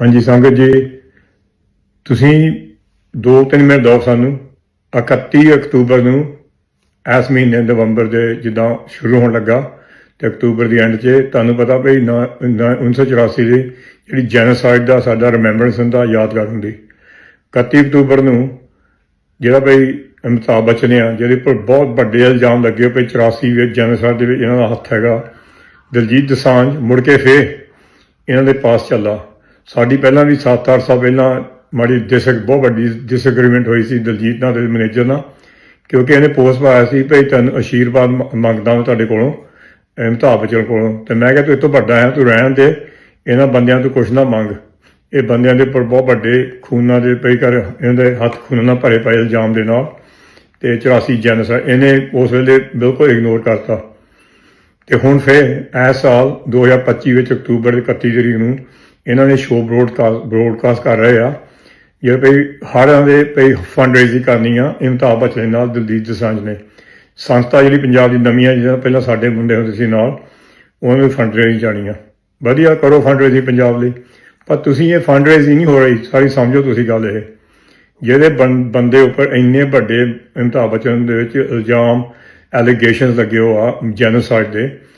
ਹਾਂਜੀ ਸੰਗਤ ਜੀ, ਤੁਸੀਂ ਦੋ ਤਿੰਨ ਮਿੰਟ ਦਿਓ ਸਾਨੂੰ 31 ਅਕਤੂਬਰ ਨੂੰ ਇਸ ਮਹੀਨੇ ਨਵੰਬਰ ਦੇ ਜਿੱਦਾਂ ਸ਼ੁਰੂ ਹੋਣ ਲੱਗਾ ਤੇ ਅਕਤੂਬਰ ਦੀ ਐਂਡ 'ਚ ਤੁਹਾਨੂੰ ਪਤਾ ਭਈ ਨਾ- ਨਾ- 1984 ਦੇ ਜਿਹੜੀ ਜੈਨੋਸਾਈਡ ਦਾ ਸਾਡਾ ਰਿਮੈਂਬਰੈਂਸ ਹੁੰਦਾ, ਯਾਦਗਾਰ ਹੁੰਦੀ। 31 ਅਕਤੂਬਰ ਨੂੰ ਜਿਹੜਾ ਭਈ ਅਮਿਤਾਭ ਬੱਚਨ ਆ, ਜਿਹਦੇ ਉੱਪਰ ਬਹੁਤ ਵੱਡੇ ਇਲਜ਼ਾਮ ਲੱਗੇ ਭਈ 84 ਵਿੱਚ ਜੈਨੋਸਾਈਡ ਦੇ ਵਿੱਚ ਇਹਨਾਂ ਦਾ ਹੱਥ ਹੈਗਾ। ਦਲਜੀਤ ਦਸਾਂਝ ਮੁੜ ਕੇ ਫੇਰ ਇਹਨਾਂ ਦੇ ਪਾਸ ਚੱਲਾ। ਸਾਡੀ ਪਹਿਲਾਂ ਵੀ 7-8 ਸਾਲ ਪਹਿਲਾਂ ਮਾੜੀ ਡਿਸਕ ਬਹੁਤ ਵੱਡੀ ਡਿਸਐਗਰੀਮੈਂਟ ਹੋਈ ਸੀ ਦਲਜੀਤ ਨਾਲ ਦੇ ਮੈਨੇਜਰ ਨਾਲ, ਕਿਉਂਕਿ ਇਹਨੇ ਪੋਸਟ ਪਾਇਆ ਸੀ ਭਈ ਤੈਨੂੰ ਆਸ਼ੀਰਵਾਦ ਮੰਗਦਾ ਮੈਂ ਤੁਹਾਡੇ ਕੋਲੋਂ ਅਮਿਤਾਭ ਬਚਨ ਕੋਲੋਂ। ਤੇ ਮੈਂ ਕਿਹਾ ਤੂੰ ਇਹ ਵੱਡਾ ਹੈ, ਤੂੰ ਰਹਿਣ ਦੇ, ਇਹਨਾਂ ਬੰਦਿਆਂ ਤੋਂ ਕੁਛ ਨਾ ਮੰਗ। ਇਹ ਬੰਦਿਆਂ ਦੇ ਉੱਪਰ ਬਹੁਤ ਵੱਡੇ ਖੂਨਾਂ ਦੇ ਪਈ ਕਰ, ਇਹਨਾਂ ਦੇ ਹੱਥ ਖੂਨ ਨਾਲ ਭਰੇ ਪਏ ਇਲਜ਼ਾਮ ਦੇ ਨਾਲ। ਤੇ 84 ਜੈਨਸਾ ਇਹਨੇ ਉਸ ਵੇਲੇ ਬਿਲਕੁਲ ਇਗਨੋਰ ਕਰਤਾ। ਤੇ ਹੁਣ ਫਿਰ ਇਸ ਸਾਲ 2025 ਵਿੱਚ ਅਕਤੂਬਰ ਦੀ 31 ਤਰੀਕ ਨੂੰ ਇਹਨਾਂ ਨੇ ਸ਼ੋਅ ਬ੍ਰੋਡਕਾਸਟ ਬ੍ਰੋਡਕਾਸਟ ਕਰ ਰਹੇ ਆ। ਇਹ ਭਈ ਹਰਾਂ ਦੇ ਭਈ ਫੰਡ ਰੇਜ਼ਿੰਗ ਕਰਨੀ ਆ, ਅਮਿਤਾਭ ਬੱਚਨ ਨਾਲ, ਦਲਜੀਤ ਦਸਾਂਝ ਨੇ। ਸੰਸਥਾ ਜਿਹੜੀ ਪੰਜਾਬ ਦੀ ਨਵੀਂ ਆ, ਜਿਹਦਾ ਪਹਿਲਾਂ ਸਾਡੇ ਮੁੰਡੇ ਹੁੰਦੇ ਸੀ ਨਾਲ, ਉਹਨਾਂ ਨੂੰ ਫੰਡ ਰੇਜ਼ਿੰਗ ਜਾਣੀ ਆ। ਵਧੀਆ ਕਰੋ ਫੰਡ ਰੇਜ਼ਿੰਗ ਪੰਜਾਬ ਲਈ। ਪਰ ਤੁਸੀਂ ਇਹ ਫੰਡ ਰੇਜ਼ਿੰਗ ਨਹੀਂ ਹੋ ਰਹੀ, ਸਾਰੀ ਸਮਝੋ ਤੁਸੀਂ ਗੱਲ ਇਹ। ਜਿਹਦੇ ਬੰ- ਬੰਦੇ ਉੱਪਰ ਇੰਨੇ ਵੱਡੇ ਅਮਿਤਾਭ ਬੱਚਨ ਦੇ ਵਿੱਚ ਇਲਜ਼ਾਮ ਐਲੀਗੇਸ਼ਨਸ ਲੱਗੇ ਹੋ ਆ ਜੈਨੋਸਾਈਡ ਦੇ